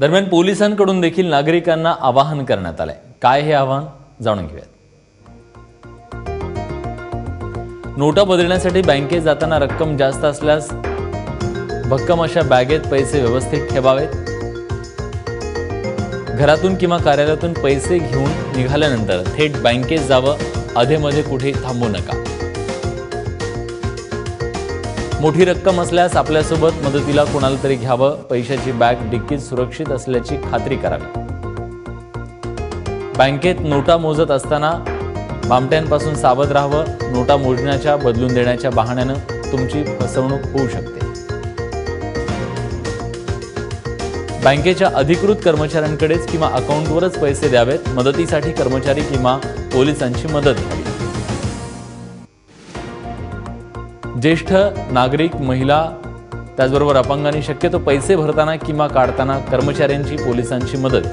दरम्यान पोलिसांकडून देखील नागरिकांना आवाहन करण्यात आलंय. काय हे आवाहन? जाणून घेऊयात. नोटा बदलण्यासाठी बँकेत जाताना रक्कम जास्त असल्यास भक्कम अशा बॅगेत पैसे व्यवस्थित ठेवावेत. घरातून किंवा कार्यालयातून पैसे घेऊन निघाल्यानंतर थेट बँकेत जावं. अधेमध्ये कुठे थांबू नका. मोठी रक्कम असल्यास आपल्यासोबत मदतीला कोणाला तरी घ्यावं पैशाची बॅग डिक्कीत सुरक्षित असल्याची खात्री करावी. बँकेत नोटा मोजत असताना भामट्यांपासून सावध राहावं नोटा मोजण्याच्या बदलून देण्याच्या बहाण्यानं तुमची फसवणूक होऊ शकते. बँकेच्या अधिकृत कर्मचाऱ्यांकडेच किंवा अकाउंटवरच पैसे द्यावेत मदतीसाठी कर्मचारी किंवा पोलिसांची मदत घ्यावी. ज्येष्ठ नागरिक महिला त्याचबरोबर अपंगांनी शक्यतो पैसे भरताना किंवा काढताना कर्मचाऱ्यांची पोलिसांची मदत